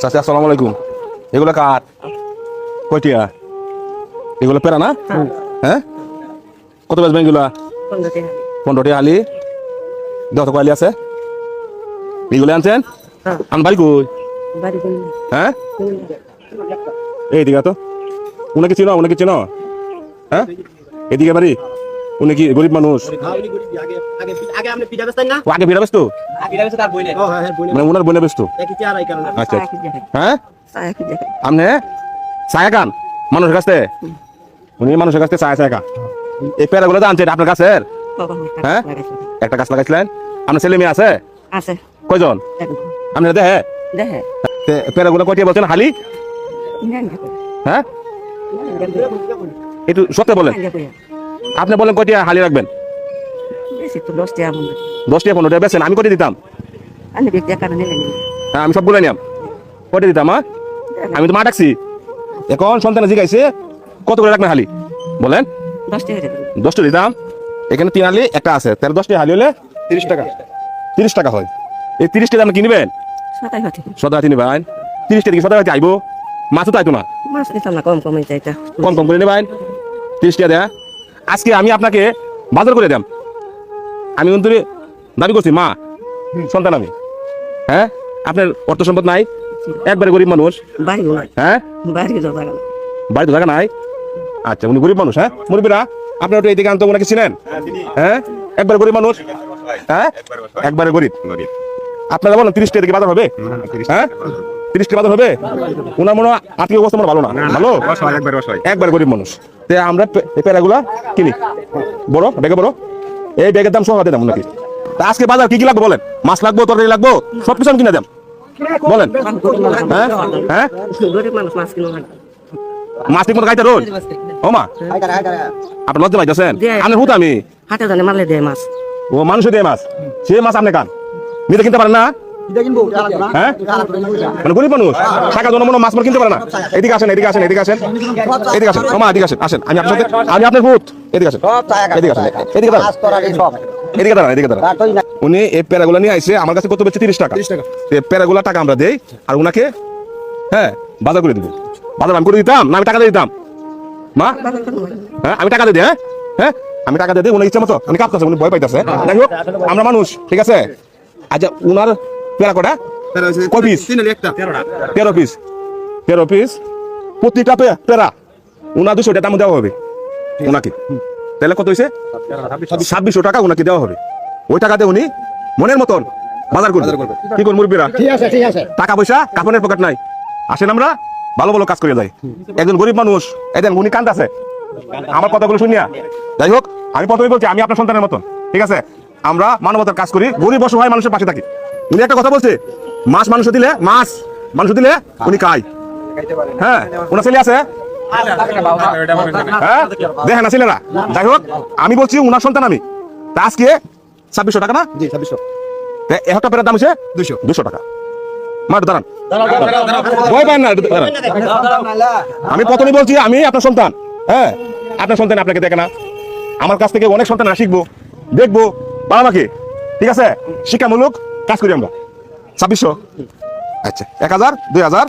চাচা আসসালামু আলাইকুম। এগুলো কাঠ কয়টিয়া এগুলো পেরা না? হ্যাঁ। কত বেচবেন এগুলো? পনেরোটি আলি দশ আলি আছে? এগুলো আনছেন? আন বাড়ি কই? হ্যাঁ? এই দিকে তো। উনাকে চিনো উনাকে চিনো? হ্যাঁ? এদিকে বাড়ি। উনি কি গরিব মানুষ? ও আগে ভিড়া ব্যস্ত মানে ওনার বোনে ব্যস্ত আচ্ছা হ্যাঁ? আপনি? ছায়া কান মানুষের কাছে? উনি মানুষের কাছে ছায়া ছায়া কান এই পেয়ারাগুলো আনছেন আপনার কাছে হ্যাঁ? একটা গাছ লাগাইছিলেন? আপনার ছেলে মেয়ে আছে? আছে। কয়জন? আপনি দেখে দেখে পেয়ারাগুলো কয়টি বলছেন? হালি? হ্যাঁ? একটু সত্যি বলেন। আপনি বলেন কয়টি হালি রাখবেন? দশ টাকা দশটি পনেরোটা বেছেন আমি কয়টি দিতাম? নিলাম হ্যাঁ আমি সবগুলো নিয়াম কয়টি দিতাম হ্যাঁ আমি তো মা ডাকছি। এখন সন্তানে জিগাইছে কত করে রাখবেন হালি? বলেন। টাকা দশটা দিতাম। এখানে তিন হালি একটা আছে। তাহলে দশটি হালি হলে তিরিশ টাকা। তিরিশ টাকা হয়। এই তিরিশটা দাম কিনবেন সাতাই হাতে। সদা নিবেন। তিরিশটা দিকে সদা আইব। মাছও তাইতো না? না কম কম করে নেবেন। তিরিশ টাকা দেয়া। আজকে আমি আপনাকে বাজার করে দাম। আমি কিন্তু দাবি করছি মা সন্তান আমি। হ্যাঁ? আপনার অর্থ সম্পদ নাই একবারে গরিব মানুষ। হ্যাঁ? বাড়ি তো বাড়িতে থাকা নাই। আচ্ছা উনি গরিব মানুষ হ্যাঁ? মুরব্বীরা আপনার একটু এইদিকে আনতো ওনাকে চিনেন। হ্যাঁ? একবার গরিব মানুষ। হ্যাঁ? একবারে গরিব। আপনারা বলেন তিরিশ টাকা বাজার হবে? হ্যাঁ? তিরিশ টাকা হবে? ওনার মনে হয় আর্থিক অবস্থা মনে ভালো না। ভালো? একবার গরিব মানুষ। তে আমরা পেয়ারাগুলা কিনি বড় ব্যাগে বড়? এই ব্যাগের দাম সহ দাম নাকি? তা আজকে বাজার কি কি লাগবে বলেন? মাছ লাগবো তরকারি লাগবো? সব কিছু আমি কিনে দাম বলেন। হ্যাঁ? হ্যাঁ? মাছ কিনো না মাছ ঠিক মতো খাইতে রোজ ও মা। আপনার লজ্জা পাইতেছেন। আমি হুত আমি? হাতে জানে মারলে দেয় মাছ। ও মানুষ দিয়ে মাছ। সে মাছ আপনি কান নিজে কিনতে পারেন না? হ্যাঁ? মানে গরিব মানুষ? টাকা জন্য মাছ মাছ কিনতে পারে না। এদিকে আসেন এদিকে আসেন এদিকে আসেন। এদিকে আসেন। এদিকে আসেন আসেন। আমি আপনার আমি আপনার ভূত। এদিকে আসেন। এদিকে আসেন এদিকে দাঁড়ান। এদিকে দাঁড়ান এদিকে দাঁড়ান। উনি এই প্যারাগুলো নিয়ে আইসে আমার কাছে কত বেচছে তিরিশ টাকা। এই প্যারাগুলা টাকা আমরা দেই আর উনাকে হ্যাঁ বাজার করে দিব। বাজার আমি করে দিতাম না আমি টাকা দিয়ে দিতাম। মা? হ্যাঁ আমি টাকা দিয়ে দিই হ্যাঁ? হ্যাঁ? আমি টাকা দিয়ে দিই উনি ইচ্ছা মতো। উনি কাঁপতেছে উনি ভয় পাইতেছে। যাই হোক আমরা মানুষ ঠিক আছে? আচ্ছা উনার কটা? পিস তেরো পিস তেরো পিস প্রতিটা দুশো টাকা দাম দেওয়া হবে। উনাকে তাহলে কত হয়েছে? ছাব্বিশশো টাকা উনাকে দেওয়া হবে। ওই টাকাতে উনি মনের মতন বাজার করবে। কি করুন মুরব্বীরা? টাকা পয়সা কাপনের পকেট নাই। আসেন আমরা ভালো ভালো কাজ করে যাই। একজন গরিব মানুষ একজন উনি কান্ত আছে আমার কথাগুলো শুনিয়া। যাই হোক আমি প্রথমে বলছি আমি আপনার সন্তানের মতন ঠিক আছে? আমরা মানবতার কাজ করি গরিব অসহায় মানুষের পাশে থাকি। উনি একটা কথা বলছে। মাছ মানুষ দিলে মাছ মানুষ দিলে উনি খায় হ্যাঁ ওনার ছেলে আছে? হ্যাঁ? দেখেন না ছেলেরা। যাই হোক আমি বলছি উনার সন্তান আমি। তা আজকে ছাব্বিশশো টাকা না? তা এক একটা পেরের দাম হচ্ছে দুশো দুশো টাকা। মার দাঁড়ান। ভয় পান না আমি প্রথমে বলছি আমি আপনার সন্তান। হ্যাঁ আপনার সন্তান আপনাকে দেখে না। আমার কাছ থেকে অনেক সন্তান শিখব দেখব। বাবা মাকে ঠিক আছে? শিক্ষামূলক কাজ করি আমরা ছাব্বিশশো আচ্ছা এক হাজার দুই হাজার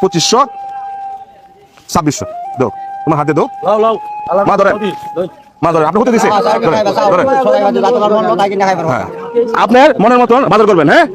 পঁচিশশো ছাব্বিশশো দো তোমার হাতে দো মা ধরেন মা ধরেন আপনি হতে দিছে। হ্যাঁ আপনার মনের মতন বাজার করবেন হ্যাঁ